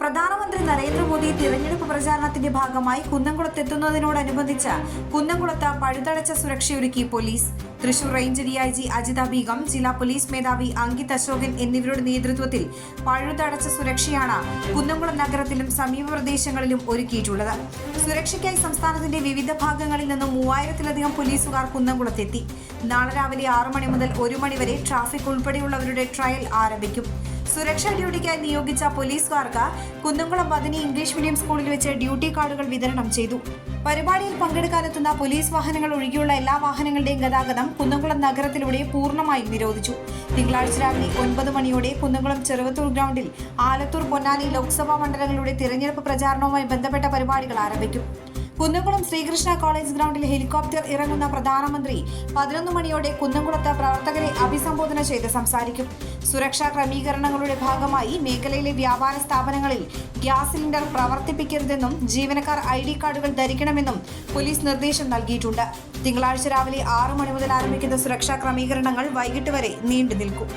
പ്രധാനമന്ത്രി നരേന്ദ്രമോദി തിരഞ്ഞെടുപ്പ് പ്രചാരണത്തിന്റെ ഭാഗമായി കുന്നംകുളത്തെത്തുന്നതിനോടനുബന്ധിച്ച് കുന്നംകുളത്ത് പഴുതടച്ച സുരക്ഷയൊരുക്കി police. Thrissur range DIG Ajitha Begum ജില്ലാ പോലീസ് മേധാവി അങ്കിത് അശോകൻ എന്നിവരുടെ നേതൃത്വത്തിൽ പഴുതടച്ച സുരക്ഷയാണ് കുന്നംകുളം നഗരത്തിലും സമീപ പ്രദേശങ്ങളിലും ഒരുക്കിയിട്ടുള്ളത്. സുരക്ഷയ്ക്കായി സംസ്ഥാനത്തിന്റെ വിവിധ ഭാഗങ്ങളിൽ നിന്നും മൂവായിരത്തിലധികം പോലീസുകാർ കുന്നംകുളത്തെത്തി. നാളെ രാവിലെ ആറു മണി മുതൽ ഒരു മണി വരെ ട്രാഫിക് ഉൾപ്പെടെയുള്ളവരുടെ ട്രയൽ ആരംഭിക്കും. സുരക്ഷാ ഡ്യൂട്ടിക്കായി നിയോഗിച്ച പോലീസുകാർക്ക് കുന്നംകുളം ബദനി ഇംഗ്ലീഷ് മീഡിയം സ്കൂളിൽ വെച്ച് ഡ്യൂട്ടി കാർഡുകൾ വിതരണം ചെയ്തു. പരിപാടിയിൽ പങ്കെടുക്കാനെത്തുന്ന പോലീസ് വാഹനങ്ങൾ ഒഴികെയുള്ള എല്ലാ വാഹനങ്ങളുടെയും ഗതാഗതം കുന്നംകുളം നഗരത്തിലൂടെ പൂർണമായും നിരോധിച്ചു. തിങ്കളാഴ്ച രാവിലെ ഒൻപത് മണിയോടെ കുന്നംകുളം ചെറുവത്തൂർ ഗ്രൗണ്ടിൽ ആലത്തൂർ പൊന്നാനി ലോക്സഭാ മണ്ഡലങ്ങളുടെ തിരഞ്ഞെടുപ്പ് പ്രചാരണവുമായി ബന്ധപ്പെട്ട പരിപാടികൾ ആരംഭിക്കും. കുന്നംകുളം ശ്രീകൃഷ്ണ കോളേജ് ഗ്രൗണ്ടിൽ ഹെലികോപ്റ്റർ ഇറങ്ങുന്ന പ്രധാനമന്ത്രി പതിനൊന്ന് മണിയോടെ കുന്നംകുളത്ത് പ്രവർത്തകരെ അഭിസംബോധന ചെയ്ത് സംസാരിക്കും. സുരക്ഷാ ക്രമീകരണങ്ങളുടെ ഭാഗമായി മേഖലയിലെ വ്യാപാര സ്ഥാപനങ്ങളിൽ ഗ്യാസ് സിലിണ്ടർ പ്രവർത്തിപ്പിക്കരുതെന്നും ജീവനക്കാർ ഐ ഡി കാർഡുകൾ ധരിക്കണമെന്നും പോലീസ് നിർദ്ദേശം നൽകിയിട്ടുണ്ട്. തിങ്കളാഴ്ച രാവിലെ ആറു മണി മുതൽ ആരംഭിക്കുന്ന സുരക്ഷാ ക്രമീകരണങ്ങൾ വൈകിട്ട് വരെ നീണ്ടു നിൽക്കും.